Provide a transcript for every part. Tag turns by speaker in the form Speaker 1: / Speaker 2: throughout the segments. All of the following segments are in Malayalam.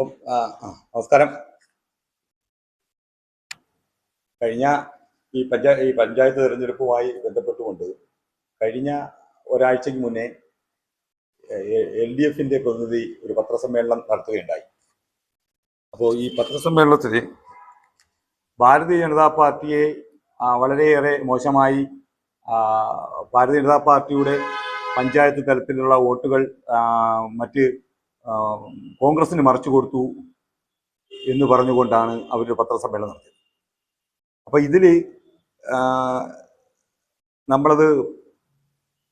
Speaker 1: നമസ്കാരം. കഴിഞ്ഞ ഈ പഞ്ചായ ഈ പഞ്ചായത്ത് തിരഞ്ഞെടുപ്പുമായി ബന്ധപ്പെട്ടുകൊണ്ട് കഴിഞ്ഞ ഒരാഴ്ചയ്ക്ക് മുന്നേ എൽ ഡി എഫിന്റെ പ്രതിനിധി ഒരു പത്രസമ്മേളനം നടത്തുകയുണ്ടായി. അപ്പോൾ ഈ പത്രസമ്മേളനത്തിൽ ഭാരതീയ ജനതാ പാർട്ടിയെ വളരെയേറെ മോശമായി ഭാരതീയ ജനതാ പാർട്ടിയുടെ പഞ്ചായത്ത് തലത്തിലുള്ള വോട്ടുകൾ മറ്റ് കോൺഗ്രസിന് മറിച്ചു കൊടുത്തു എന്ന് പറഞ്ഞുകൊണ്ടാണ് അവർ പത്രസമ്മേളനം നടത്തിയത്. അപ്പൊ ഇതിൽ നമ്മളത്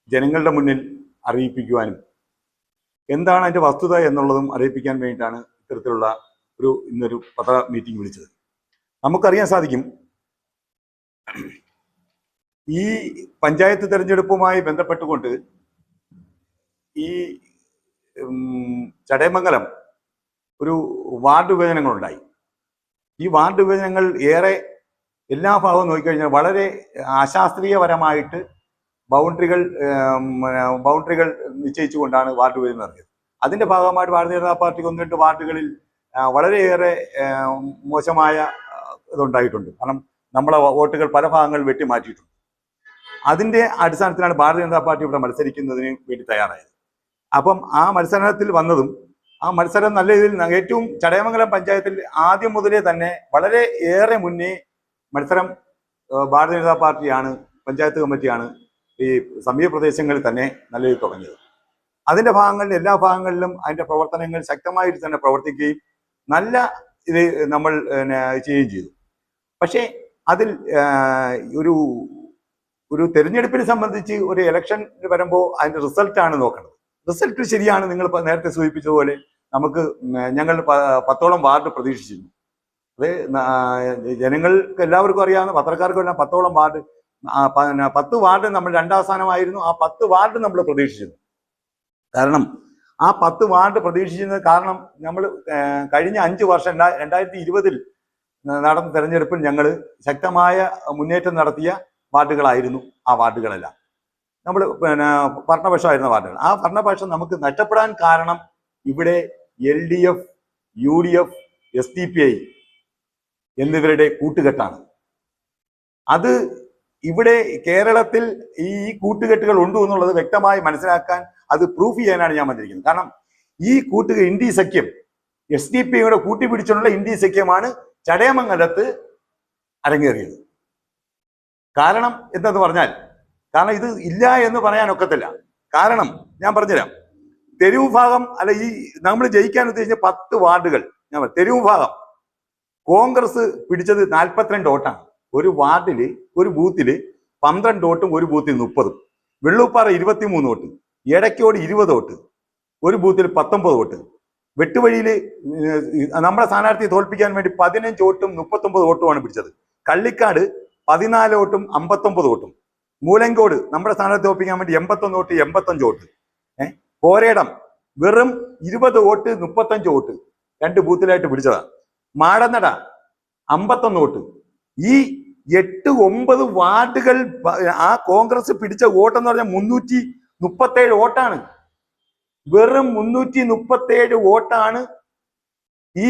Speaker 1: ജനങ്ങളുടെ മുന്നിൽ അറിയിപ്പിക്കുവാനും എന്താണ് അതിന്റെ വസ്തുത എന്നുള്ളതും അറിയിപ്പിക്കാൻ വേണ്ടിയിട്ടാണ് ഇത്തരത്തിലുള്ള ഒരു ഇന്നൊരു പത്ര മീറ്റിംഗ് വിളിച്ചത്. നമുക്കറിയാൻ സാധിക്കും ഈ പഞ്ചായത്ത് തെരഞ്ഞെടുപ്പുമായി ബന്ധപ്പെട്ടുകൊണ്ട് ഈ ചടയമംഗലം ഒരു വാർഡ് വിഭജനങ്ങളുണ്ടായി. ഈ വാർഡ് വിഭജനങ്ങൾ ഏറെ എല്ലാ ഭാഗവും നോക്കിക്കഴിഞ്ഞാൽ വളരെ അശാസ്ത്രീയപരമായിട്ട് ബൗണ്ടറികൾ ബൗണ്ടറികൾ നിശ്ചയിച്ചുകൊണ്ടാണ് വാർഡ് വിഭജനം നടത്തിയത്. അതിന്റെ ഭാഗമായിട്ട് ഭാരതീയ ജനതാ പാർട്ടിക്ക് ഒന്ന് രണ്ട് വാർഡുകളിൽ വളരെയേറെ മോശമായ ഇതുണ്ടായിട്ടുണ്ട്. കാരണം നമ്മളെ വോട്ടുകൾ പല ഭാഗങ്ങളിൽ വെട്ടി മാറ്റിയിട്ടുണ്ട് അതിന്റെ അടിസ്ഥാനത്തിലാണ് ഭാരതീയ ജനതാ പാർട്ടി ഇവിടെ മത്സരിക്കുന്നതിന് വേണ്ടി തയ്യാറായത്. അപ്പം ആ മത്സരത്തിൽ വന്നതും ആ മത്സരം നല്ല രീതിയിൽ ഏറ്റവും ചടയമംഗലം പഞ്ചായത്തിൽ ആദ്യം മുതലേ തന്നെ വളരെ ഏറെ മുന്നേ മത്സരം ഭാരതീയ ജനതാ പാർട്ടിയാണ് പഞ്ചായത്ത് കമ്മിറ്റിയാണ് ഈ സമീപ പ്രദേശങ്ങളിൽ തന്നെ നല്ല രീതിയിൽ തുടങ്ങിയത്. അതിന്റെ ഭാഗങ്ങളിൽ എല്ലാ ഭാഗങ്ങളിലും അതിന്റെ പ്രവർത്തനങ്ങൾ ശക്തമായിട്ട് തന്നെ പ്രവർത്തിക്കുകയും നല്ല ഇത് നമ്മൾ ചെയ്യുകയും ചെയ്തു. പക്ഷേ അതിൽ ഒരു ഒരു തെരഞ്ഞെടുപ്പിനെ സംബന്ധിച്ച് ഒരു ഇലക്ഷൻ വരുമ്പോൾ അതിന്റെ റിസൾട്ടാണ് നോക്കേണ്ടത്. റിസൾട്ട് ശരിയാണ് നിങ്ങൾ നേരത്തെ സൂചിപ്പിച്ചതുപോലെ നമുക്ക് ഞങ്ങൾ പത്തോളം വാർഡ് പ്രതീക്ഷിച്ചിരുന്നു. അത് ജനങ്ങൾക്ക് എല്ലാവർക്കും അറിയാവുന്ന പത്രക്കാർക്കും എല്ലാം പത്തോളം വാർഡ് പത്ത് വാർഡ് നമ്മൾ രണ്ടാം സ്ഥാനമായിരുന്നു ആ പത്ത് വാർഡ് നമ്മൾ പ്രതീക്ഷിച്ചിരുന്നു. കാരണം ആ പത്ത് വാർഡ് പ്രതീക്ഷിച്ചിരുന്നത് കാരണം നമ്മൾ കഴിഞ്ഞ അഞ്ച് വർഷം രണ്ടാ- രണ്ടായിരത്തി ഇരുപതിൽ നടന്ന തെരഞ്ഞെടുപ്പിൽ ഞങ്ങൾ ശക്തമായ മുന്നേറ്റം നടത്തിയ വാർഡുകളായിരുന്നു ആ വാർഡുകളെല്ലാം. നമ്മൾ പിന്നെ ഭരണപക്ഷമായിരുന്ന പാർട്ടികൾ. ആ ഭരണപക്ഷം നമുക്ക് നഷ്ടപ്പെടാൻ കാരണം ഇവിടെ L D F U D F S D P I എന്നിവരുടെ കൂട്ടുകെട്ടാണ്. അത് ഇവിടെ കേരളത്തിൽ ഈ കൂട്ടുകെട്ടുകൾ ഉണ്ടു എന്നുള്ളത് വ്യക്തമായി മനസ്സിലാക്കാൻ അത് പ്രൂഫ് ചെയ്യാനാണ് ഞാൻ വന്നിരിക്കുന്നത്. കാരണം ഈ കൂട്ടുക ഇന്ത്യ സഖ്യം എസ് ഡി പി ഐയുടെ കൂട്ടിപ്പിടിച്ചുള്ള ഇന്ത്യ സഖ്യമാണ് ചടയമംഗലത്ത് അരങ്ങേറിയത്. കാരണം എന്തെന്ന് പറഞ്ഞാൽ കാരണം ഇത് ഇല്ല എന്ന് പറയാൻ ഒക്കത്തില്ല. കാരണം ഞാൻ പറഞ്ഞുതരാം. തെരുവ് ഭാഗം അല്ല ഈ നമ്മൾ ജയിക്കാൻ ഉദ്ദേശിച്ച പത്ത് വാർഡുകൾ. ഞാൻ തെരുവ് ഭാഗം. കോൺഗ്രസ് പിടിച്ചത് നാൽപ്പത്തിരണ്ട് വോട്ടാണ്. ഒരു വാർഡിൽ ഒരു ബൂത്തിൽ പന്ത്രണ്ട് വോട്ടും ഒരു ബൂത്തിൽ മുപ്പതും. വെള്ളൂപ്പാറ ഇരുപത്തിമൂന്ന് വോട്ട്. എടയ്ക്കോട് ഇരുപത് വോട്ട്. ഒരു ബൂത്തിൽ പത്തൊമ്പത് വോട്ട്. വെട്ടുവഴിയിൽ നമ്മുടെ സ്ഥാനാർത്ഥിയെ തോൽപ്പിക്കാൻ വേണ്ടി പതിനഞ്ച് വോട്ടും മുപ്പത്തൊമ്പത് വോട്ടുമാണ് പിടിച്ചത്. കള്ളിക്കാട് പതിനാല് വോട്ടും അമ്പത്തൊമ്പത് വോട്ടും. മൂലങ്കോട് നമ്മുടെ സ്ഥാനത്ത് ഒപ്പിക്കാൻ വേണ്ടി എൺപത്തൊന്ന് വോട്ട് എൺപത്തഞ്ച് വോട്ട്. ഏഹ് പോരേടം വെറും ഇരുപത് വോട്ട് മുപ്പത്തഞ്ച് വോട്ട്. രണ്ട് ബൂത്തിലായിട്ട് പിടിച്ചതാണ് മാടനട അമ്പത്തൊന്ന് വോട്ട്. ഈ എട്ട് ഒമ്പത് വാർഡുകൾ ആ കോൺഗ്രസ് പിടിച്ച വോട്ടെന്ന് പറഞ്ഞാൽ മുന്നൂറ്റി മുപ്പത്തേഴ് വോട്ടാണ്. വെറും മുന്നൂറ്റി മുപ്പത്തേഴ് വോട്ടാണ് ഈ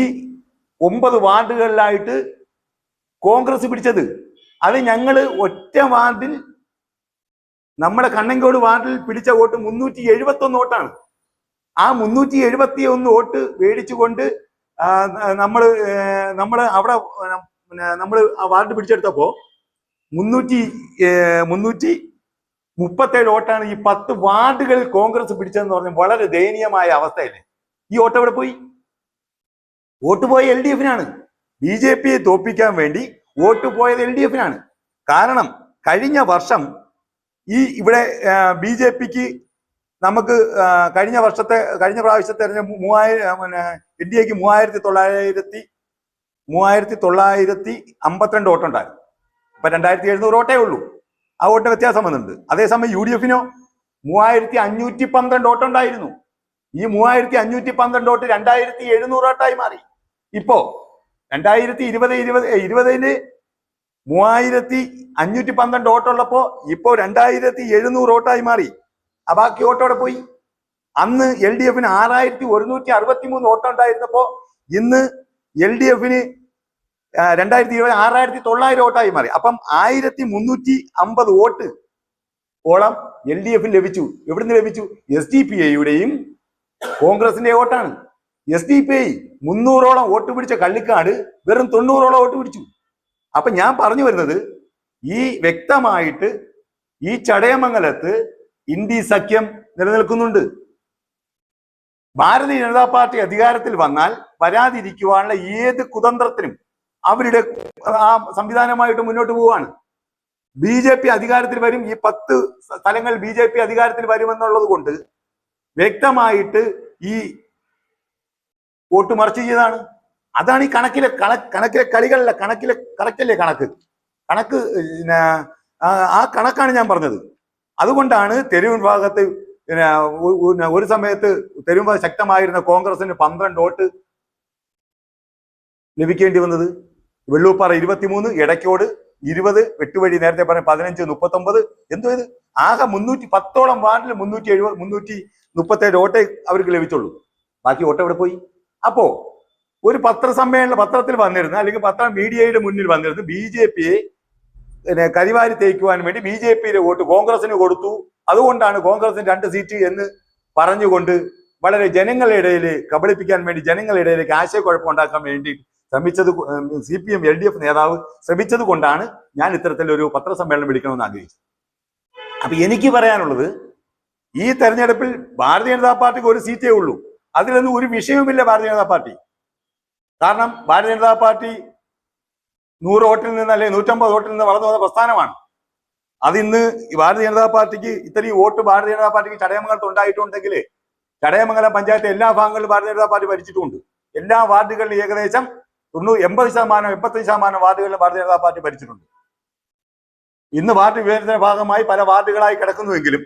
Speaker 1: ഒമ്പത് വാർഡുകളിലായിട്ട് കോൺഗ്രസ് പിടിച്ചത്. അത് ഞങ്ങൾ ഒറ്റ വാർഡിൽ നമ്മുടെ കണ്ണങ്കോട് വാർഡിൽ പിടിച്ച വോട്ട് മുന്നൂറ്റി എഴുപത്തി ഒന്ന് വോട്ടാണ്. ആ മുന്നൂറ്റി എഴുപത്തി ഒന്ന് വോട്ട് മേടിച്ചുകൊണ്ട് നമ്മൾ നമ്മൾ അവിടെ നമ്മൾ ആ വാർഡ് പിടിച്ചെടുത്തപ്പോ മുന്നൂറ്റി മുന്നൂറ്റി മുപ്പത്തേഴ് വോട്ടാണ് ഈ പത്ത് വാർഡുകളിൽ കോൺഗ്രസ് പിടിച്ചതെന്ന് പറഞ്ഞ വളരെ ദയനീയമായ അവസ്ഥയല്ലേ? ഈ വോട്ട് എവിടെ പോയി? വോട്ട് പോയ എൽ ഡി എഫിനാണ്. ബി ജെ പിയെ തോപ്പിക്കാൻ വേണ്ടി വോട്ട് പോയത് എൽ ഡി എഫിനാണ്. കാരണം കഴിഞ്ഞ വർഷം ഈ ഇവിടെ ബി ജെ പിക്ക് നമുക്ക് കഴിഞ്ഞ വർഷത്തെ കഴിഞ്ഞ പ്രാവശ്യത്തെ മൂവായിരം പിന്നെ എക്ക് മൂവായിരത്തി തൊള്ളായിരത്തി മൂവായിരത്തി തൊള്ളായിരത്തി അമ്പത്തിരണ്ട് വോട്ടുണ്ടായിരുന്നു. ഇപ്പൊ രണ്ടായിരത്തി എഴുന്നൂറ് വോട്ടേ ഉള്ളൂ. ആ വോട്ട് വ്യത്യാസം വന്നിട്ടുണ്ട്. അതേസമയം യു ഡി എഫിനോ മൂവായിരത്തി അഞ്ഞൂറ്റി പന്ത്രണ്ട് വോട്ടുണ്ടായിരുന്നു. ഈ മൂവായിരത്തി അഞ്ഞൂറ്റി പന്ത്രണ്ട് വോട്ട് രണ്ടായിരത്തി എഴുന്നൂറ് വോട്ടായി മാറി. ഇപ്പോ രണ്ടായിരത്തി ഇരുപത് ഇരുപത് ഇരുപതിൽ മൂവായിരത്തി അഞ്ഞൂറ്റി പന്ത്രണ്ട് വോട്ടുള്ളപ്പോ ഇപ്പോ രണ്ടായിരത്തി എഴുന്നൂറ് വോട്ടായി മാറി. ആ ബാക്കി ഓട്ടോടെ പോയി? അന്ന് എൽ ഡി എഫിന് ആറായിരത്തി ഒരുന്നൂറ്റി അറുപത്തി മൂന്ന് വോട്ടുണ്ടായിരുന്നപ്പോ ഇന്ന് എൽ ഡി എഫിന് രണ്ടായിരത്തി ഇരുപത് ആറായിരത്തി തൊള്ളായിരം ഓട്ടായി മാറി. അപ്പം ആയിരത്തി മുന്നൂറ്റി അമ്പത് വോട്ട് ഓളം എൽ ഡി എഫിന് ലഭിച്ചു. എവിടുന്ന് ലഭിച്ചു? എസ് ഡി പി ഐയുടെയും കോൺഗ്രസിന്റെ വോട്ടാണ്. എസ് ഡി പി ഐ മുന്നൂറോളം വോട്ട് പിടിച്ച കള്ളിക്കാട് വെറും തൊണ്ണൂറോളം വോട്ട് പിടിച്ചു. അപ്പൊ ഞാൻ പറഞ്ഞു വരുന്നത് ഈ വ്യക്തമായിട്ട് ഈ ചടയമംഗലത്ത് ഇന്ത്യ സഖ്യം നിലനിൽക്കുന്നുണ്ട്. ഭാരതീയ ജനതാ പാർട്ടി അധികാരത്തിൽ വന്നാൽ വരാതിരിക്കുവാനുള്ള ഏത് കുതന്ത്രത്തിനും അവരുടെ ആ സംവിധാനമായിട്ട് മുന്നോട്ട് പോവാണ് ബി ജെ പി അധികാരത്തിൽ വരും ഈ പത്ത് സ്ഥലങ്ങൾ ബി ജെ പി അധികാരത്തിൽ വരുമെന്നുള്ളത് കൊണ്ട് വ്യക്തമായിട്ട് ഈ വോട്ട് മറിച്ച് ചെയ്തതാണ്. അതാണ് ഈ കണക്കിലെ കണ കണക്കിലെ കളികളിലെ കണക്കിലെ കറക്റ്റല്ലേ കണക്ക്? കണക്ക് പിന്നെ ആ- കണക്കാണ് ഞാൻ പറഞ്ഞത്. അതുകൊണ്ടാണ് തെരുവ് ഭാഗത്ത് പിന്നെ ഒരു സമയത്ത് തെരുവ് ശക്തമായിരുന്ന കോൺഗ്രസിന് പന്ത്രണ്ട് വോട്ട് ലഭിക്കേണ്ടി വന്നത്. വെള്ളൂപ്പാറ ഇരുപത്തിമൂന്ന് ഇടയ്ക്കോട് ഇരുപത് വെട്ടുവഴി നേരത്തെ പറഞ്ഞ പതിനഞ്ച് മുപ്പത്തൊമ്പത് എന്തോ ഇത്? ആകെ മുന്നൂറ്റി പത്തോളം വാർഡിൽ മുന്നൂറ്റി എഴുപത് മുന്നൂറ്റി മുപ്പത്തേഴ് വോട്ടേ അവർക്ക് ലഭിച്ചുള്ളൂ. ബാക്കി വോട്ട് എവിടെ പോയി? അപ്പോ ഒരു പത്രസമ്മേളന പത്രത്തിൽ വന്നിരുന്ന. അല്ലെങ്കിൽ പത്ര മീഡിയയുടെ മുന്നിൽ വന്നിരുന്ന്. ബി ജെ പിയെ പിന്നെ കരിവാരി തേക്കുവാൻ വേണ്ടി ബി ജെ പിയിലെ വോട്ട് കോൺഗ്രസിന് കൊടുത്തു. അതുകൊണ്ടാണ് കോൺഗ്രസിന് രണ്ട് സീറ്റ് എന്ന് പറഞ്ഞുകൊണ്ട് വളരെ ജനങ്ങളുടെ ഇടയിൽ കബളിപ്പിക്കാൻ വേണ്ടി ജനങ്ങളുടെ ഇടയിലേക്ക് ആശയക്കുഴപ്പം ഉണ്ടാക്കാൻ വേണ്ടി ശ്രമിച്ചത് C P M L D F നേതാവ് ശ്രമിച്ചത് കൊണ്ടാണ് ഞാൻ ഇത്തരത്തിലൊരു പത്രസമ്മേളനം വിളിക്കണമെന്ന് ആഗ്രഹിച്ചത്. അപ്പൊ എനിക്ക് പറയാനുള്ളത് ഈ തെരഞ്ഞെടുപ്പിൽ ഭാരതീയ ജനതാ പാർട്ടിക്ക് ഒരു സീറ്റേ ഉള്ളൂ. അതിലൊന്നും ഒരു വിഷയവുമില്ല ഭാരതീയ ജനതാ പാർട്ടി. കാരണം ഭാരതീയ ജനതാ പാർട്ടി നൂറ് വോട്ടിൽ നിന്ന് അല്ലെങ്കിൽ നൂറ്റമ്പത് വോട്ടിൽ നിന്ന് വളർന്നു വന്ന പ്രസ്ഥാനമാണ്. അതിന്ന് ഭാരതീയ ജനതാ പാർട്ടിക്ക് ഇത്രയും വോട്ട് ഭാരതീയ ജനതാ പാർട്ടിക്ക് ചടയമംഗലത്ത് ഉണ്ടായിട്ടുണ്ടെങ്കിൽ ചടയമംഗലം പഞ്ചായത്ത് എല്ലാ ഭാഗങ്ങളിലും ഭാരതീയ ജനതാ പാർട്ടി ഭരിച്ചിട്ടുണ്ട്. എല്ലാ വാർഡുകളിലും ഏകദേശം തൊണ്ണൂറ് എൺപത് ശതമാനം എൺപത്തഞ്ച് ശതമാനം വാർഡുകളിലും ഭാരതീയ ജനതാ പാർട്ടി ഭരിച്ചിട്ടുണ്ട്. ഇന്ന് വാർഡ് വിഭജനത്തിന്റെ ഭാഗമായി പല വാർഡുകളായി കിടക്കുന്നുവെങ്കിലും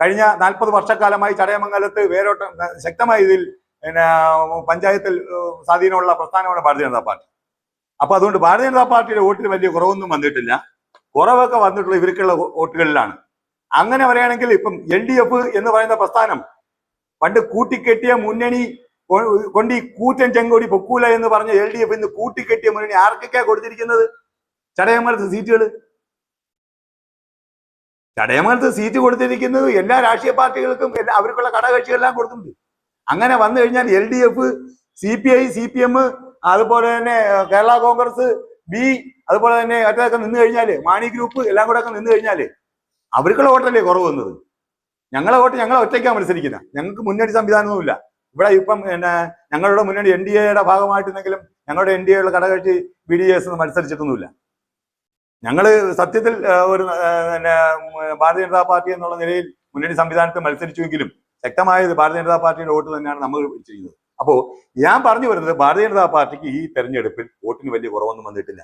Speaker 1: കഴിഞ്ഞ നാൽപ്പത് വർഷക്കാലമായി ചടയമംഗലത്ത് വേരോട്ടം ശക്തമായ ഇതിൽ പിന്നെ പഞ്ചായത്തിൽ സ്വാധീനമുള്ള പ്രസ്ഥാനമാണ് ഭാരതീയ ജനതാ പാർട്ടി. അപ്പൊ അതുകൊണ്ട് ഭാരതീയ ജനതാ പാർട്ടിയുടെ വോട്ടിൽ വലിയ കുറവൊന്നും വന്നിട്ടില്ല. കുറവൊക്കെ വന്നിട്ടുള്ള ഇവർക്കുള്ള വോട്ടുകളിലാണ്. അങ്ങനെ പറയുകയാണെങ്കിൽ ഇപ്പം എൽ ഡി എഫ് എന്ന് പറയുന്ന പ്രസ്ഥാനം പണ്ട് കൂട്ടിക്കെട്ടിയ മുന്നണി കൊണ്ട് ഈ കൂറ്റൻ ചെങ്കോടി പൊക്കൂല എന്ന് പറഞ്ഞ എൽ ഡി എഫ് ഇന്ന് കൂട്ടിക്കെട്ടിയ മുന്നണി ആർക്കൊക്കെ കൊടുത്തിരിക്കുന്നത്? ചടയമംഗലത്ത് സീറ്റുകൾ ചടയമംഗലത്ത് സീറ്റ് കൊടുത്തിരിക്കുന്നത് എല്ലാ രാഷ്ട്രീയ പാർട്ടികൾക്കും എല്ലാ അവർക്കുള്ള ഘടകകക്ഷികളെല്ലാം കൊടുത്തിട്ടുണ്ട് അങ്ങനെ വന്നു കഴിഞ്ഞാൽ L D F C P I C P M അതുപോലെ തന്നെ കേരള കോൺഗ്രസ് ബി അതുപോലെ തന്നെ മറ്റേതൊക്കെ നിന്ന് കഴിഞ്ഞാൽ മാണി ഗ്രൂപ്പ് എല്ലാം കൂടെ ഒക്കെ നിന്ന് കഴിഞ്ഞാൽ അവർക്കുള്ള വോട്ടല്ലേ കുറവ് വന്നത്. ഞങ്ങളെ വോട്ട് ഞങ്ങളെ ഒറ്റയ്ക്കാണ് മത്സരിക്കുന്നത് ഞങ്ങൾക്ക് മുന്നണി സംവിധാനമൊന്നുമില്ല. ഇവിടെ ഇപ്പം പിന്നെ ഞങ്ങളുടെ മുന്നണി എൻ ഡി എയുടെ ഭാഗമായിട്ടുണ്ടെങ്കിലും ഞങ്ങളുടെ എൻ ഡി എയുടെ ഘടകകക്ഷി ബി ഡി എസ് മത്സരിച്ചിട്ടൊന്നുമില്ല. ഞങ്ങൾ സത്യത്തിൽ ഒരു പിന്നെ ഭാരതീയ ജനതാ പാർട്ടി എന്നുള്ള നിലയിൽ മുന്നണി സംവിധാനത്തിൽ മത്സരിച്ചുവെങ്കിലും ശക്തമായത് ഭാരതീയ ജനതാ പാർട്ടിയുടെ വോട്ട് തന്നെയാണ് നമ്മൾ ചെയ്യുന്നത് അപ്പോൾ ഞാൻ പറഞ്ഞു വരുന്നത് ഭാരതീയ ജനതാ പാർട്ടിക്ക് ഈ തെരഞ്ഞെടുപ്പിൽ വോട്ടിന് വലിയ കുറവൊന്നും വന്നിട്ടില്ല.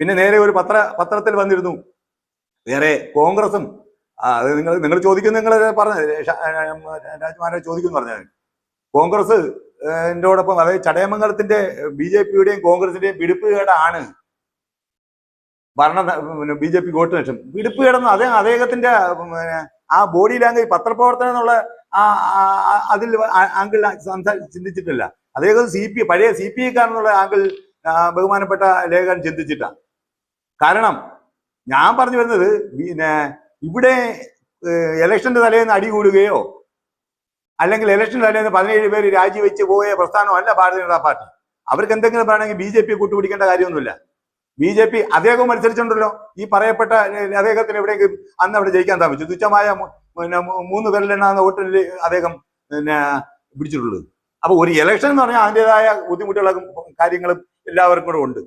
Speaker 1: പിന്നെ നേരെ ഒരു പത്ര പത്രത്തിൽ വന്നിരുന്നു. വേറെ കോൺഗ്രസും അത് നിങ്ങൾ നിങ്ങൾ ചോദിക്കുന്ന നിങ്ങൾ പറഞ്ഞത് രാജ്മാരെ ചോദിക്കുന്നു പറഞ്ഞത്. കോൺഗ്രസ് ോടൊപ്പം അതായത് ചടയമംഗലത്തിന്റെ ബി ജെ പിയുടെയും കോൺഗ്രസിന്റെയും പിടിപ്പുകേടാണ്. ഭരണ ബി ജെ പി വോട്ട് നഷ്ടം പിടിപ്പുകേടെന്ന് അദ്ദേഹം അദ്ദേഹത്തിന്റെ ആ ബോഡി ലാംഗ്വേജ് പത്രപ്രവർത്തനം എന്നുള്ള അതിൽ ആംഗിൾ ചിന്തിച്ചിട്ടില്ല. അദ്ദേഹം സി പി പഴയ സി പി ഐക്കാരെന്നുള്ള ആംഗിൾ ബഹുമാനപ്പെട്ട ലേഖകൻ ചിന്തിച്ചിട്ടാണ് കാരണം ഞാൻ പറഞ്ഞു വരുന്നത് പിന്നെ ഇവിടെ ഇലക്ഷന്റെ തലേന്ന് അടി കൂടുകയോ അല്ലെങ്കിൽ ഇലക്ഷൻ തലേന്ന് പതിനേഴ് പേര് രാജിവെച്ച് പോയ പ്രസ്ഥാനമല്ല ഭാരതീയ ജനതാ പാർട്ടി. അവർക്ക് എന്തെങ്കിലും പറയണമെങ്കിൽ ബി ജെ പി കൂട്ടുപിടിക്കേണ്ട കാര്യമൊന്നുമില്ല. ബി ജെ പി അദ്ദേഹവും മത്സരിച്ചിട്ടുണ്ടല്ലോ ഈ പറയപ്പെട്ട അദ്ദേഹത്തിന് എവിടെയെങ്കിലും അന്ന് അവിടെ ജയിക്കാൻ സാധിച്ചു തുച്ഛമായ പിന്നെ മൂന്ന് പേരിൽ പേരിലെണ്ണാവുന്ന വോട്ടിൽ അദ്ദേഹം പിന്നെ പിടിച്ചിട്ടുള്ളത്. അപ്പൊ ഒരു ഇലക്ഷൻ എന്ന് പറഞ്ഞാൽ അതിന്റെതായ ബുദ്ധിമുട്ടുകളും കാര്യങ്ങളും എല്ലാവർക്കും കൂടെ ഉണ്ട്.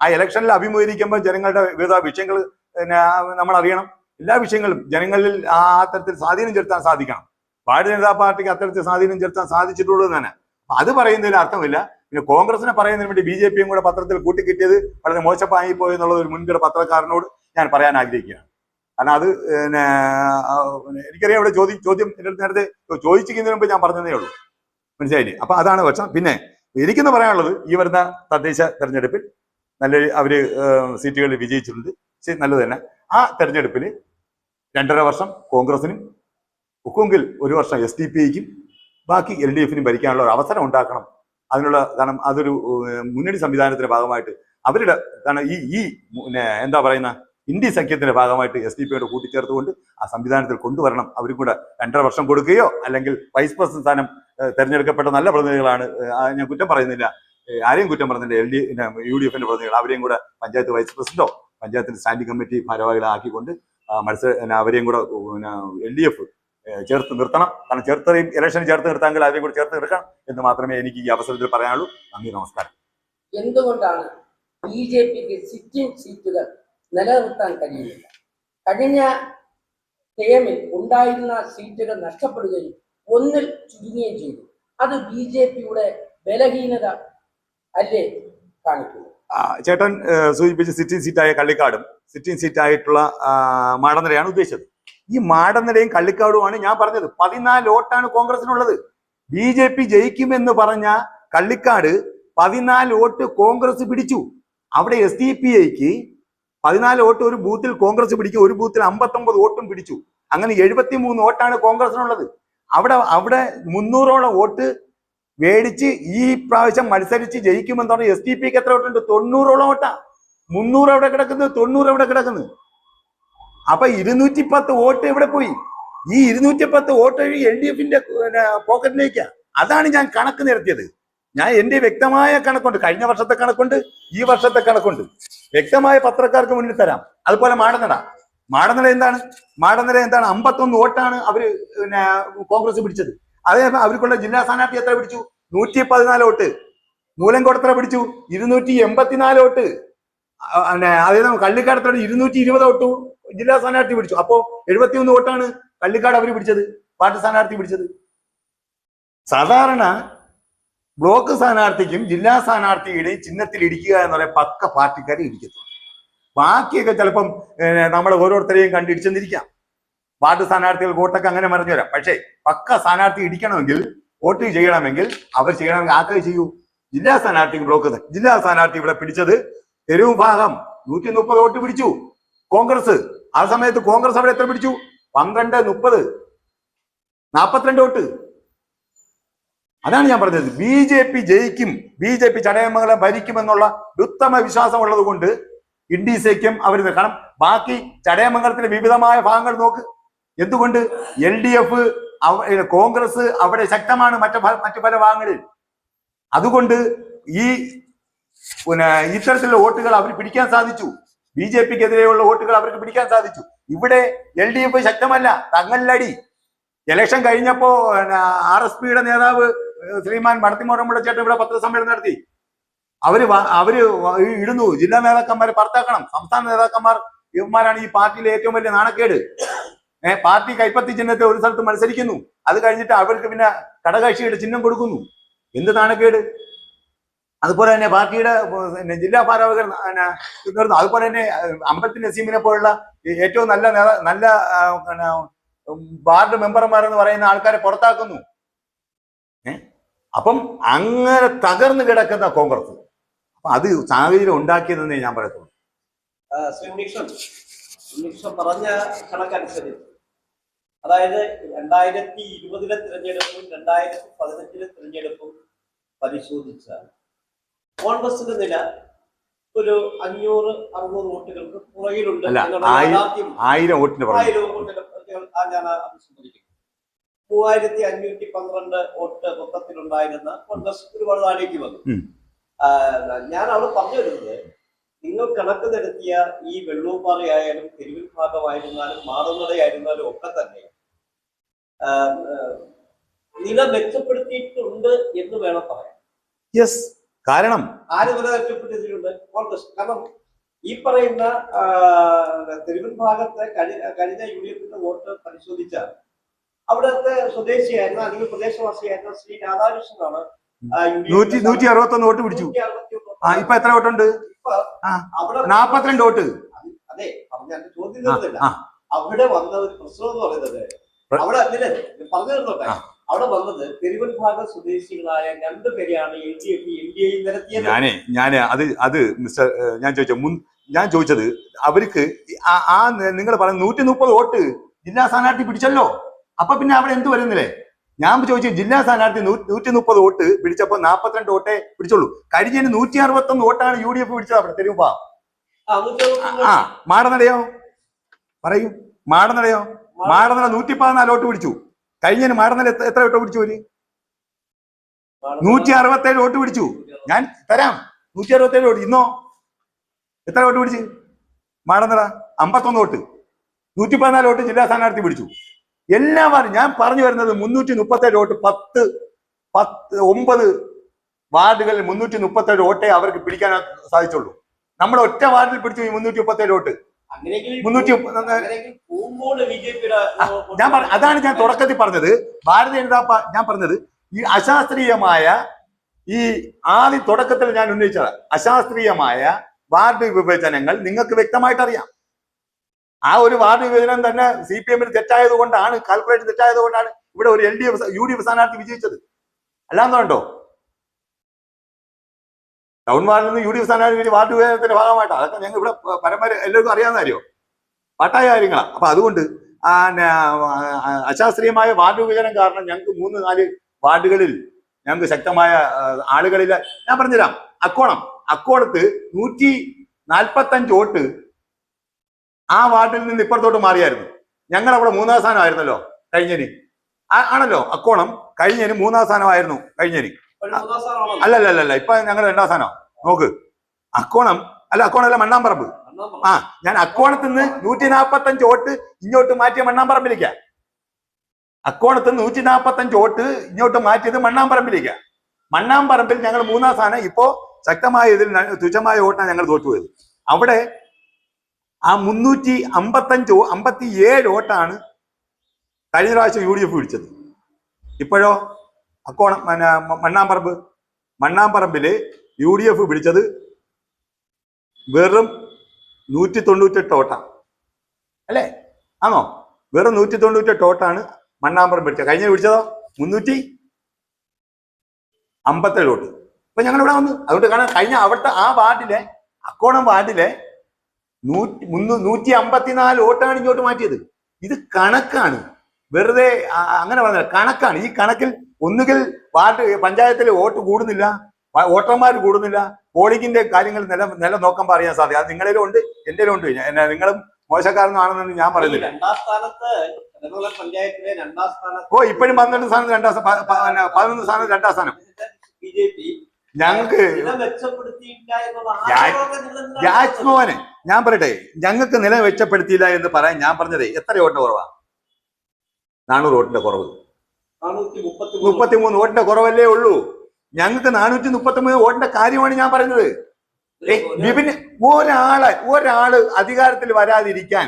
Speaker 1: ആ ഇലക്ഷനിൽ അഭിമുഖീകരിക്കുമ്പോൾ ജനങ്ങളുടെ വിവിധ വിഷയങ്ങൾ പിന്നെ നമ്മൾ അറിയണം. എല്ലാ വിഷയങ്ങളും ജനങ്ങളിൽ ആ അത്തരത്തിൽ സ്വാധീനം ചെലുത്താൻ സാധിക്കണം. ഭാരതീയ ജനതാ പാർട്ടിക്ക് അത്തരത്തിൽ സ്വാധീനം ചെലുത്താൻ സാധിച്ചിട്ടുള്ളൂ തന്നെ അത് പറയുന്നതിൽ അർത്ഥമില്ല. പിന്നെ കോൺഗ്രസിനെ പറയുന്നതിന് വേണ്ടി ബി ജെ പിയും കൂടെ പത്രത്തിൽ കൂട്ടിക്കിട്ടിയത് വളരെ മോശമായി പോയെന്നുള്ള ഒരു മുൻകിട പത്രക്കാരനോട് ഞാൻ പറയാൻ ആഗ്രഹിക്കുകയാണ്. കാരണം അത് പിന്നെ എനിക്കറിയാം ഇവിടെ ചോദ്യം ചോദ്യം എന്റെ അടുത്ത് നേരത്തെ ചോദിച്ചിരിക്കുന്നതിന് മുമ്പ് ഞാൻ പറഞ്ഞതേ ഉള്ളൂ. മനസ്സിലായില്ലേ? അപ്പൊ അതാണ് പക്ഷം പിന്നെ എനിക്കെന്ന് പറയാനുള്ളത് ഈ വരുന്ന തദ്ദേശ തെരഞ്ഞെടുപ്പിൽ നല്ല അവർ സീറ്റുകളിൽ വിജയിച്ചിട്ടുണ്ട്. ശരി നല്ലത് തന്നെ. ആ തെരഞ്ഞെടുപ്പിൽ രണ്ടര വർഷം കോൺഗ്രസിനും ഒക്കുമെങ്കിൽ ഒരു വർഷം എസ് ഡി പി ഐക്കും ബാക്കി എൽ ഡി എഫിനും ഭരിക്കാനുള്ള ഒരു അവസരം ഉണ്ടാക്കണം. അതിനുള്ള കാരണം അതൊരു മുന്നണി സംവിധാനത്തിന്റെ ഭാഗമായിട്ട് അവരുടെ കാരണം ഈ ഈ എന്താ പറയുന്ന? ഇന്ത്യ സഖ്യത്തിന്റെ ഭാഗമായിട്ട് എസ് ഡി പിയോട് കൂട്ടിച്ചേർത്തുകൊണ്ട് ആ സംവിധാനത്തിൽ കൊണ്ടുവരണം. അവരും കൂടെ രണ്ടര വർഷം കൊടുക്കുകയോ അല്ലെങ്കിൽ വൈസ് പ്രസിഡന്റ് സ്ഥാനം തെരഞ്ഞെടുക്കപ്പെട്ട നല്ല പ്രതിനിധികളാണ്. ഞാൻ കുറ്റം പറയുന്നില്ല. ആരെയും കുറ്റം പറഞ്ഞില്ല എൽ ഡി യു ഡി എഫിന്റെ പ്രതിനിധികൾ. അവരെയും കൂടെ പഞ്ചായത്ത് വൈസ് പ്രസിഡന്റോ പഞ്ചായത്തിന്റെ സ്റ്റാൻഡിംഗ് കമ്മിറ്റി ഭാരവാഹികളാക്കിക്കൊണ്ട് മത്സര അവരെയും കൂടെ എൽ ഡി എഫ് ചേർത്ത് നിർത്തണം. കാരണം ചേർത്തറിയും ഇലക്ഷൻ ചേർത്ത് നിർത്താമെങ്കിൽ അവരെയും കൂടെ ചേർത്ത് നിർക്കണം എന്ന് മാത്രമേ എനിക്ക് ഈ അവസരത്തിൽ പറയാനുള്ളൂ. നന്ദി നമസ്കാരം.
Speaker 2: എന്തുകൊണ്ടാണ് ബി ജെ പിക്ക് സിറ്റിംഗ് സീറ്റുകൾ നിലനിർത്താൻ കഴിയുന്നില്ല. കഴിഞ്ഞ ടേമിൽ ഉണ്ടായിരുന്ന സീറ്റുകൾ നഷ്ടപ്പെടുകയും ഒന്നിൽ ചുരുങ്ങുകയും ചെയ്തു. അത് ബി ജെ പിയുടെ ബലഹീനത അല്ലേ
Speaker 1: കാണിക്കുന്നു? ചേട്ടൻ സൂചിപ്പിച്ച സിറ്റിംഗ് സീറ്റായ കള്ളിക്കാടും സിറ്റിംഗ് സീറ്റായിട്ടുള്ള മാടനരയാണ് ഉദ്ദേശിച്ചത്. ഈ മാടനരയും കള്ളിക്കാടുമാണ് ഞാൻ പറഞ്ഞത്. പതിനാല് വോട്ടാണ് കോൺഗ്രസിനുള്ളത്. ബി ജെ പി ജയിക്കുമെന്ന് പറഞ്ഞ കള്ളിക്കാട് പതിനാല് വോട്ട് കോൺഗ്രസ് പിടിച്ചു. അവിടെ എസ് ഡി പി ഐക്ക് പതിനാല് വോട്ട് ഒരു ബൂത്തിൽ കോൺഗ്രസ് പിടിക്കും ഒരു ബൂത്തിൽ അമ്പത്തൊമ്പത് വോട്ടും പിടിച്ചു. അങ്ങനെ എഴുപത്തി മൂന്ന് വോട്ടാണ് കോൺഗ്രസിനുള്ളത്. അവിടെ അവിടെ മുന്നൂറോളം വോട്ട് മേടിച്ച് ഈ പ്രാവശ്യം മത്സരിച്ച് ജയിക്കുമെന്ന് പറഞ്ഞാൽ എസ് ടി പിക്ക് എത്ര വോട്ടുണ്ട്? തൊണ്ണൂറോളം വോട്ടാ. മുന്നൂറ് എവിടെ കിടക്കുന്നു? തൊണ്ണൂറ് എവിടെ കിടക്കുന്നു? അപ്പൊ ഇരുന്നൂറ്റി പത്ത് വോട്ട് എവിടെ പോയി? ഈ ഇരുന്നൂറ്റി പത്ത് വോട്ട് എൽ ഡി എഫിന്റെ പോക്കറ്റിലേക്കാ. അതാണ് ഞാൻ കണക്ക് നിരത്തിയത്. ഞാൻ എന്റെ വ്യക്തമായ കണക്കുണ്ട്. കഴിഞ്ഞ വർഷത്തെ കണക്കുണ്ട് ഈ വർഷത്തെ കണക്കുണ്ട്. വ്യക്തമായ പത്രക്കാർക്ക് മുന്നിൽ തരാം. അതുപോലെ മാടനട. മാടനട എന്താണ്? മാടനട എന്താണ്? അമ്പത്തൊന്ന് വോട്ടാണ് അവർ പിന്നെ കോൺഗ്രസ് പിടിച്ചത്. അതേ അവർക്കുള്ള ജില്ലാ സ്ഥാനാർത്ഥി എത്ര പിടിച്ചു? നൂറ്റി പതിനാല് വോട്ട് മൂലംകോടത്ര പിടിച്ചു? ഇരുന്നൂറ്റി എൺപത്തിനാല് വോട്ട് പിന്നെ അതേ കള്ളിക്കാടത്തോടെ ഇരുന്നൂറ്റി ഇരുപത് വോട്ടു ജില്ലാ സ്ഥാനാർത്ഥി പിടിച്ചു. അപ്പോ എഴുപത്തിയൊന്ന് വോട്ടാണ് കള്ളിക്കാട് അവർ പിടിച്ചത്. പാർട്ടി സ്ഥാനാർത്ഥി പിടിച്ചത്. സാധാരണ ബ്ലോക്ക് സ്ഥാനാർത്ഥിക്കും ജില്ലാ സ്ഥാനാർത്ഥിയുടെയും ചിഹ്നത്തിൽ ഇടിക്കുക എന്ന് പറയാൻ പക്ക പാർട്ടിക്കാരെ ഇരിക്കുന്നു ബാക്കിയൊക്കെ ചിലപ്പം നമ്മൾ ഓരോരുത്തരെയും കണ്ടിടിച്ചെന്നിരിക്കാം വാർഡ് സ്ഥാനാർത്ഥികൾ വോട്ടൊക്കെ അങ്ങനെ മറിഞ്ഞു വരാം. പക്ഷേ പക്ക സ്ഥാനാർത്ഥി ഇടിക്കണമെങ്കിൽ വോട്ട് ചെയ്യണമെങ്കിൽ അവർ ചെയ്യണമെങ്കിൽ ആക്കെ ചെയ്യൂ? ജില്ലാ സ്ഥാനാർത്ഥി ബ്ലോക്ക് ജില്ലാ സ്ഥാനാർത്ഥി ഇവിടെ പിടിച്ചത് തെരുവ് ഭാഗം നൂറ്റി മുപ്പത് വോട്ട് പിടിച്ചു. കോൺഗ്രസ് ആ സമയത്ത് കോൺഗ്രസ് അവിടെ എത്ര പിടിച്ചു? പന്ത്രണ്ട് മുപ്പത്. നാൽപ്പത്തിരണ്ട് വോട്ട്. അതാണ് ഞാൻ പറഞ്ഞത്. ബി ജെ പി ജയിക്കും. ബി ജെ പി ചടയമംഗലം ഭരിക്കുമെന്നുള്ള ഉത്തമ വിശ്വാസം ഉള്ളത് കൊണ്ട് ഇൻഡീസയ്ക്കും അവർ കാരണം ബാക്കി ചടയമംഗലത്തിന്റെ വിവിധമായ ഭാഗങ്ങൾ നോക്ക്. എന്തുകൊണ്ട്? എൽ ഡി എഫ് കോൺഗ്രസ് അവിടെ ശക്തമാണ് മറ്റു മറ്റു പല ഭാഗങ്ങളിൽ. അതുകൊണ്ട് ഈ പിന്നെ ഇത്തരത്തിലുള്ള വോട്ടുകൾ അവർ പിടിക്കാൻ സാധിച്ചു. ബി ജെ പിക്കെതിരെയുള്ള വോട്ടുകൾ അവർക്ക് പിടിക്കാൻ സാധിച്ചു. ഇവിടെ എൽ ഡി എഫ് ശക്തമല്ല. തങ്ങല്ലടി. ഇലക്ഷൻ കഴിഞ്ഞപ്പോ ആർ എസ് പിയുടെ നേതാവ് ശ്രീമാൻ മടത്തിമോറമ്പുള്ള ചേട്ടൻ ഇവിടെ പത്രസമ്മേളനം നടത്തി. അവർ അവർ ഇടുന്നു. ജില്ലാ നേതാക്കന്മാരെ പുറത്താക്കണം. സംസ്ഥാന നേതാക്കന്മാർ ഇവന്മാരാണ് ഈ പാർട്ടിയിലെ ഏറ്റവും വലിയ നാണക്കേട്. ഏഹ് പാർട്ടി കൈപ്പത്തി ചിഹ്നത്തെ ഒരു സ്ഥലത്ത് മത്സരിക്കുന്നു. അത് കഴിഞ്ഞിട്ട് അവർക്ക് പിന്നെ കടകാഴ്ചയുടെ ചിഹ്നം കൊടുക്കുന്നു. എന്ത് നാണക്കേട്? അതുപോലെ തന്നെ പാർട്ടിയുടെ ജില്ലാ പിന്നെ നിർന്നു അതുപോലെ തന്നെ അമ്പത്തി നസീമിനെ പോലുള്ള ഏറ്റവും നല്ല നല്ല വാർഡ് മെമ്പർമാർ എന്ന് പറയുന്ന ആൾക്കാരെ പുറത്താക്കുന്നു. അപ്പം അങ്ങനെ തകർന്നു കിടക്കുന്ന കോൺഗ്രസ്. അപ്പൊ അത് സാഹചര്യം ഉണ്ടാക്കിയതെന്നേ ഞാൻ പറയത്തുള്ളൂ.
Speaker 3: പറഞ്ഞ കണക്കനുസരിച്ച്. അതായത് രണ്ടായിരത്തി ഇരുപതിലെ തിരഞ്ഞെടുപ്പും രണ്ടായിരത്തി പതിനഞ്ചിലെ തിരഞ്ഞെടുപ്പും പരിശോധിച്ചാൽ കോൺഗ്രസിന്റെ നില ഒരു അഞ്ഞൂറ് അറുന്നൂറ് വോട്ടുകൾക്ക് പുറകിലുണ്ട്
Speaker 1: ആയിരം വോട്ടിന്
Speaker 3: ആയിരം വോട്ടുകൾ ഞാൻ അഭിസംബന്ധിക്കുന്നു മൂവായിരത്തി അഞ്ഞൂറ്റി പന്ത്രണ്ട് വോട്ട് മൊത്തത്തിലുണ്ടായിരുന്ന കോൺഗ്രസ് ഒരുപാട് താഴേക്ക് വന്നു ഞാൻ അവിടെ പറഞ്ഞു വരുന്നത് നിങ്ങൾ കണക്ക് നിരത്തിയ ഈ വെള്ളൂപ്പാറയായാലും തെരുവിൽ ഭാഗമായിരുന്നാലും മാറുന്നടയായിരുന്നാലും ഒക്കെ തന്നെ നില മെച്ചപ്പെടുത്തിയിട്ടുണ്ട് എന്ന് വേണം പറയാം
Speaker 1: യെസ് കാരണം
Speaker 3: ആര് നില മെച്ചപ്പെടുത്തിയിട്ടുണ്ട്? കോൺഗ്രസ്. കാരണം ഈ പറയുന്ന തെരുവിൻ ഭാഗത്തെ കഴി- കഴിഞ്ഞ യു ഡി എഫിന്റെ വോട്ട് പരിശോധിച്ചാൽ അവിടുത്തെ സ്വദേശിയായിരുന്ന അല്ലെങ്കിൽ പ്രദേശവാസിയായിരുന്ന ശ്രീ രാധാകൃഷ്ണനാണ്
Speaker 1: നൂറ്റി നൂറ്റി അറുപത്തൊന്ന് വോട്ട് പിടിച്ചു. ആ ഇപ്പൊ എത്ര വോട്ടുണ്ട്? നാപ്പത്തിരണ്ട് വോട്ട്.
Speaker 3: അതെ ചോദ്യം തീർന്നില്ല. അവിടെ വന്ന ഒരു പ്രശ്നം എന്ന് പറയുന്നത് അവിടെ അങ്ങനെ പറഞ്ഞു അവിടെ വന്നത് തെരുവൻ ഭാഗ സ്വദേശികളായ രണ്ടുപേരെയാണ് L D F N D A നിരത്തിയത്.
Speaker 1: ഞാനേ ഞാൻ അത് അത് മിസ്റ്റർ ഞാൻ ചോദിച്ച മുൻ ഞാൻ ചോദിച്ചത് അവർക്ക് ആ നിങ്ങൾ പറഞ്ഞ നൂറ്റി മുപ്പത് വോട്ട് ജില്ലാ സ്ഥാനാർത്ഥി പിടിച്ചല്ലോ. അപ്പൊ പിന്നെ അവിടെ എന്ത് വരുന്നില്ലേ? ഞാൻ ചോദിച്ചു ജില്ലാ സ്ഥാനാർത്ഥി നൂറ്റി മുപ്പത് വോട്ട് പിടിച്ചപ്പോൾ നാൽപ്പത്തിരണ്ട് വോട്ടേ പിടിച്ചുള്ളൂ. കഴിഞ്ഞതിന് നൂറ്റി അറുപത്തൊന്ന് വോട്ടാണ് യു ഡി എഫ് പിടിച്ചത് അവിടെ തെരുവുപാ
Speaker 3: ആ,
Speaker 1: മാടനടയോ പറയൂ. മാടനടയോ മാടനട നൂറ്റി പതിനാല് വോട്ട് പിടിച്ചു. കഴിഞ്ഞതിന് മാടനട എത്ര എത്ര വോട്ട് പിടിച്ചു ഒരു നൂറ്റി അറുപത്തേഴ് വോട്ട് പിടിച്ചു. ഞാൻ തരാം. നൂറ്റി അറുപത്തേഴ് വോട്ട്. ഇന്നോ? എത്ര വോട്ട് പിടിച്ച്? മാടനട അമ്പത്തൊന്ന് വോട്ട്. നൂറ്റി പതിനാല് വോട്ട് ജില്ലാ സ്ഥാനാർത്ഥി പിടിച്ചു. എല്ലാവരും ഞാൻ പറഞ്ഞു വരുന്നത് മുന്നൂറ്റി മുപ്പത്തേഴ് വോട്ട് പത്ത് പത്ത് ഒമ്പത് വാർഡുകളിൽ മുന്നൂറ്റി മുപ്പത്തേഴ് വോട്ടേ അവർക്ക് പിടിക്കാൻ സാധിച്ചുള്ളൂ. നമ്മുടെ ഒറ്റ വാർഡിൽ പിടിച്ചു ഈ മുന്നൂറ്റി മുപ്പത്തേഴ് വോട്ട് മുന്നൂറ്റി ഞാൻ പറഞ്ഞു അതാണ് ഞാൻ തുടക്കത്തിൽ പറഞ്ഞത്. ഭാരതീയ ജനതാ ഞാൻ പറഞ്ഞത് ഈ അശാസ്ത്രീയമായ ഈ ആദ്യം തുടക്കത്തിൽ ഞാൻ ഉന്നയിച്ചത് അശാസ്ത്രീയമായ വാർഡ് വിഭജനങ്ങൾ നിങ്ങൾക്ക് വ്യക്തമായിട്ട് അറിയാം ആ ഒരു വാർഡ് വിഭജനം തന്നെ സി പി എമ്മിന് തെറ്റായത് കൊണ്ടാണ് കാൽക്കുലേഷൻ തെറ്റായത് കൊണ്ടാണ് ഇവിടെ ഒരു L D F U D F സ്ഥാനാർത്ഥി വിജയിച്ചത്. അല്ലാന്നുണ്ടോ ടൗൺ വാർഡിൽ നിന്ന് യു ഡി എഫ് സ്ഥാനാർത്ഥി വാർഡ് വിഭജനത്തിന്റെ ഭാഗമായിട്ടാണ് അതൊക്കെ ഞങ്ങൾ ഇവിടെ പരമ്പര എല്ലാവർക്കും അറിയാവുന്ന കാര്യമോ പട്ടായ കാര്യങ്ങളാണ് അപ്പൊ അതുകൊണ്ട് അശാസ്ത്രീയമായ വാർഡ് വിഭജനം കാരണം ഞങ്ങൾക്ക് മൂന്ന് നാല് വാർഡുകളിൽ ഞങ്ങൾക്ക് ശക്തമായ ആളുകളില്ല. ഞാൻ പറഞ്ഞുതരാം. അക്കോണം. അക്കോണത്ത് നൂറ്റി നാൽപ്പത്തഞ്ച് വോട്ട് ആ വാർഡിൽ നിന്ന് ഇപ്പുറത്തോട്ട് മാറിയായിരുന്നു. ഞങ്ങൾ അവിടെ മൂന്നാം സ്ഥാനമായിരുന്നല്ലോ കഴിഞ്ഞനി. ആണല്ലോ അക്കോണം. കഴിഞ്ഞനി മൂന്നാം സ്ഥാനമായിരുന്നു കഴിഞ്ഞനി. അല്ല അല്ല അല്ല ഇപ്പൊ ഞങ്ങൾ രണ്ടാം സ്ഥാനം. നോക്ക്. അക്കോണം അല്ല അക്കോണല്ല മണ്ണാമ്പറമ്പ്. ആ ഞാൻ അക്കോണത്ത് നിന്ന് നൂറ്റി നാപ്പത്തഞ്ച് വോട്ട് ഇങ്ങോട്ട് മാറ്റിയ മണ്ണാമ്പറമ്പിലേക്കാ. അക്കോണത്ത് നൂറ്റി നാപ്പത്തഞ്ച് വോട്ട് ഇങ്ങോട്ട് മാറ്റിയത് മണ്ണാമ്പറമ്പിലേക്കാ. മണ്ണാമ്പറമ്പിൽ ഞങ്ങൾ മൂന്നാം സ്ഥാനം ഇപ്പോ ശക്തമായ ഇതിൽ തുച്ഛമായ വോട്ടാണ് ഞങ്ങൾ തോറ്റുപോയത്. അവിടെ ആ മുന്നൂറ്റി അമ്പത്തഞ്ച് അമ്പത്തി ഏഴ് വോട്ടാണ് കഴിഞ്ഞ പ്രാവശ്യം യു ഡി എഫ് പിടിച്ചത്. ഇപ്പോഴോ? അക്കോണം പിന്നെ മണ്ണാമ്പറമ്പ്. മണ്ണാമ്പറമ്പിൽ യു ഡി എഫ് പിടിച്ചത് വെറും നൂറ്റി തൊണ്ണൂറ്റെട്ട് വോട്ടാണ് അല്ലേ? ആണോ? വെറും നൂറ്റി തൊണ്ണൂറ്റെട്ട് വോട്ടാണ് മണ്ണാമ്പറം പിടിച്ചത്. കഴിഞ്ഞ പിടിച്ചതോ? മുന്നൂറ്റി അമ്പത്തേഴ് വോട്ട്. ഇപ്പൊ ഞങ്ങൾ ഇവിടെ വന്നു അതുകൊണ്ട് കാണാൻ കഴിഞ്ഞ അവിടുത്തെ ആ വാർഡിലെ അക്കോണം വാർഡിലെ നൂറ്റി മുന്നൂ നൂറ്റി അമ്പത്തിനാല് വോട്ടാണ് ഇങ്ങോട്ട് മാറ്റിയത്. ഇത് കണക്കാണ്. വെറുതെ അങ്ങനെ പറഞ്ഞ കണക്കാണ്. ഈ കണക്കിൽ ഒന്നുകിൽ വാർഡ് പഞ്ചായത്തിലെ വോട്ട് കൂടുന്നില്ല വോട്ടർമാർ കൂടുന്നില്ല പോളിംഗിന്റെ കാര്യങ്ങൾ നില നില നോക്കാൻ പറയാൻ സാധിക്കും അത് നിങ്ങളിലും ഉണ്ട് എന്റെ ഉണ്ട്. നിങ്ങളും മോശക്കാരനാണെന്ന് ഞാൻ പറയുന്നില്ല. ഓ ഇപ്പോഴും പന്ത്രണ്ട് സ്ഥാനത്ത് രണ്ടാം പതിനൊന്ന് സ്ഥാനത്ത് രണ്ടാം സ്ഥാനം.
Speaker 3: ബി ജെ പി
Speaker 1: ഞങ്ങൾക്ക്
Speaker 3: നില മെച്ചപ്പെടുത്തിയില്ല എന്നുള്ള
Speaker 1: രാ-
Speaker 3: ആരോപണം നിങ്ങൾ എന്തിനാണ്
Speaker 1: രാജ്മോഹനെ ഞാൻ പറയട്ടെ ഞങ്ങൾക്ക് നില മെച്ചപ്പെടുത്തിയില്ല എന്ന് പറയാൻ ഞാൻ പറഞ്ഞതേ എത്ര വോട്ടിന്റെ കുറവാ? നാനൂറ് വോട്ടിന്റെ കുറവ്. മുപ്പത്തിമൂന്ന് വോട്ടിന്റെ കുറവല്ലേ ഉള്ളൂ. ഞങ്ങൾക്ക് നാനൂറ്റി മുപ്പത്തി മൂന്ന് വോട്ടിന്റെ കാര്യമാണ് ഞാൻ പറഞ്ഞത്. വിപിന് ഒരാൾ ഒരാൾ അധികാരത്തിൽ വരാതിരിക്കാൻ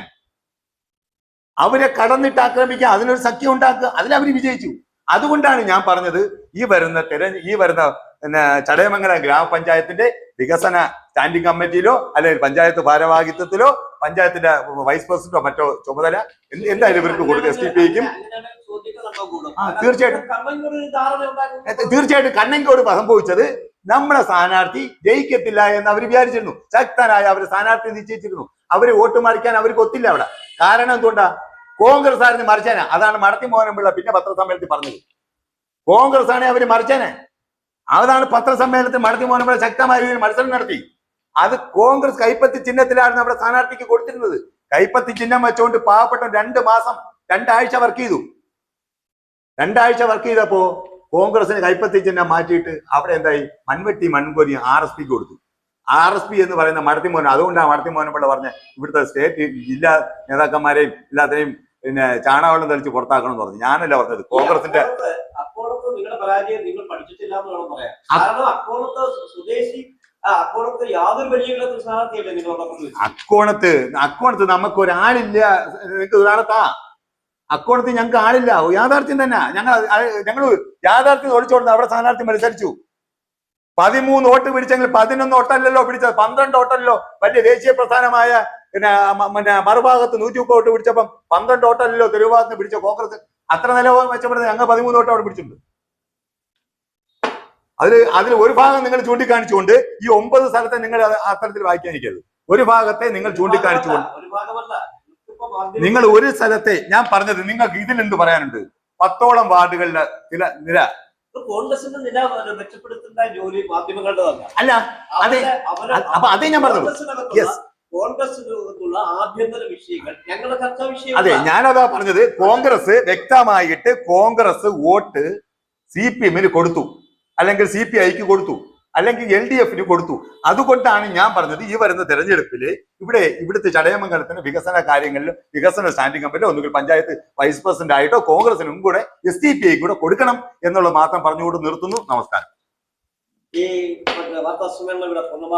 Speaker 1: അവരെ കടന്നിട്ട് ആക്രമിക്കുക അതിനൊരു സഖ്യം ഉണ്ടാക്കുക അതിലവര് അവർ വിജയിച്ചു. അതുകൊണ്ടാണ് ഞാൻ പറഞ്ഞത് ഈ വരുന്ന തെര ഈ വരുന്ന പിന്നെ ചടയമംഗലം ഗ്രാമപഞ്ചായത്തിന്റെ വികസന സ്റ്റാൻഡിംഗ് കമ്മിറ്റിയിലോ അല്ലെങ്കിൽ പഞ്ചായത്ത് ഭാരവാഹിത്വത്തിലോ പഞ്ചായത്തിന്റെ വൈസ് പ്രസിഡന്റോ മറ്റോ ചുമതല എന്ത് എന്തായാലും ഇവർക്ക് കൊടുക്കുക. എസ് ടി പിക്കും ആ, തീർച്ചയായിട്ടും. തീർച്ചയായിട്ടും കണ്ണങ്കോട് സംഭവിച്ചത് നമ്മുടെ സ്ഥാനാർത്ഥി ജയിക്കത്തില്ല എന്ന് അവർ വിചാരിച്ചിരുന്നു. ശക്തനായ അവർ സ്ഥാനാർത്ഥി നിശ്ചയിച്ചിരുന്നു. അവർ വോട്ട് മറിക്കാൻ അവർക്ക് ഒത്തില്ല അവിടെ. കാരണം എന്തുകൊണ്ടാ? കോൺഗ്രസ് ആയിരുന്നു മറിച്ചാനാ. അതാണ് മടത്തി മോഹനപിള്ള പിന്നെ പത്രസമ്മേളനത്തിൽ പറഞ്ഞത്. കോൺഗ്രസ് ആണെ അവർ മറിച്ചാനെ. അതാണ് പത്രസമ്മേളനത്തിൽ മടത്തി മോഹനപിള്ള ശക്തമായ രീതിയിൽ മത്സരം നടത്തി. അത് കോൺഗ്രസ് കൈപ്പത്തി ചിഹ്നത്തിലായിരുന്നു അവിടെ സ്ഥാനാർത്ഥിക്ക് കൊടുത്തിരുന്നത്. കൈപ്പത്തി ചിഹ്നം വെച്ചുകൊണ്ട് പാവപ്പെട്ട രണ്ട് മാസം രണ്ടാഴ്ച വർക്ക് ചെയ്തു. രണ്ടാഴ്ച വർക്ക് ചെയ്തപ്പോ കോൺഗ്രസിന് കൈപ്പത്തി ചിഹ്നം മാറ്റിയിട്ട് അവിടെ എന്തായി? മൺവെട്ടി മൺകൊരി ആർ എസ് പിക്ക് കൊടുത്തു. ആർ എസ് പി എന്ന് പറയുന്ന മടത്തി മോഹൻ അതുകൊണ്ടാണ് മടത്തി പിള്ള പറഞ്ഞ ഇവിടുത്തെ സ്റ്റേറ്റ് ജില്ലാ നേതാക്കന്മാരെയും എല്ലാത്തിനെയും പിന്നെ ചാണകവെള്ളം തെളിച്ച് പുറത്താക്കണം എന്ന് പറഞ്ഞു. ഞാനല്ല പറഞ്ഞത് കോൺഗ്രസിന്റെ
Speaker 3: അക്കോളത്ത് നിങ്ങളുടെ പരാജയം നിങ്ങൾ പഠിച്ചിട്ടില്ല എന്ന് വേണം
Speaker 1: പറയാം
Speaker 3: കാരണം അക്കോളത്ത് സ്വദേശി
Speaker 1: അക്കോണത്ത് അക്കോണത്ത് നമുക്ക് ഒരാളില്ല. നിങ്ങൾക്ക് ഒരാളെ താ അക്കോണത്ത് ഞങ്ങൾക്ക് ആളില്ല. യാഥാർത്ഥ്യം തന്നെ. ഞങ്ങൾ ഞങ്ങൾ യാഥാർത്ഥ്യം ഓടിച്ചോണ്ട് അവിടെ സ്ഥാനാർത്ഥി മത്സരിച്ചു. പതിമൂന്ന് വോട്ട് പിടിച്ചെങ്കിൽ പതിനൊന്ന് വോട്ടല്ലല്ലോ പിടിച്ചത്. പന്ത്രണ്ട് വോട്ടല്ലോ. വലിയ ദേശീയ പ്രസ്ഥാനമായ പിന്നെ പിന്നെ മറുഭാഗത്ത് നൂറ്റി മുപ്പത് വോട്ട് പിടിച്ചപ്പം പന്ത്രണ്ട് വോട്ടല്ലല്ലോ തെരുവുഭാഗത്ത് പിടിച്ച കോൺഗ്രസ് അത്ര നില മെച്ചപ്പെടുന്നത് ഞങ്ങൾ പതിമൂന്ന് വോട്ട് അവിടെ പിടിച്ചിട്ടുണ്ട്. അതിൽ അതിൽ ഒരു ഭാഗം നിങ്ങൾ ചൂണ്ടിക്കാണിച്ചുകൊണ്ട് ഈ ഒമ്പത് സ്ഥലത്തെ നിങ്ങൾ അത് അത്തരത്തിൽ വായിക്കാനിരിക്കരുത് ഒരു ഭാഗത്തെ നിങ്ങൾ ചൂണ്ടിക്കാണിച്ചുകൊണ്ട് നിങ്ങൾ ഒരു സ്ഥലത്തെ ഞാൻ പറഞ്ഞത് നിങ്ങൾക്ക് ഇതിൽ എന്ത് പറയാനുണ്ട്? പത്തോളം വാർഡുകളിലെ ചില നില.
Speaker 3: കോൺഗ്രസിന്റെ നില മെച്ചപ്പെടുത്തുന്ന ജോലി മാധ്യമങ്ങളുടെ
Speaker 1: അല്ല അതെ അപ്പൊ അതേ ഞാൻ പറഞ്ഞു Yes.
Speaker 3: കോൺഗ്രസിനുള്ള ആഭ്യന്തര വിഷയങ്ങൾ ഞങ്ങളുടെ ചർച്ചാ
Speaker 1: അതെ ഞാനതാ പറഞ്ഞത് കോൺഗ്രസ് വ്യക്തമായിട്ട് കോൺഗ്രസ് വോട്ട് സി പി എമ്മിന് കൊടുത്തു അല്ലെങ്കിൽ സി പി ഐക്ക് കൊടുത്തു അല്ലെങ്കിൽ എൽ ഡി എഫിന് കൊടുത്തു. അതുകൊണ്ടാണ് ഞാൻ പറഞ്ഞത് ഈ വരുന്ന തെരഞ്ഞെടുപ്പിൽ ഇവിടെ ഇവിടുത്തെ ചടയമംഗലത്തിന് വികസന കാര്യങ്ങളിൽ വികസന സ്റ്റാൻഡിംഗ് കമ്മിറ്റിയോ ഒന്നുകിൽ പഞ്ചായത്ത് വൈസ് പ്രസിഡന്റ് ആയിട്ടോ കോൺഗ്രസിനും കൂടെ എസ് ഡി പി ഐ കൂടെ കൊടുക്കണം എന്നുള്ളത് മാത്രം പറഞ്ഞുകൊണ്ട് നിർത്തുന്നു. നമസ്കാരം.
Speaker 3: ഈ വാർത്താ സമ്മേളനം ഇവിടെ പൂർണമായി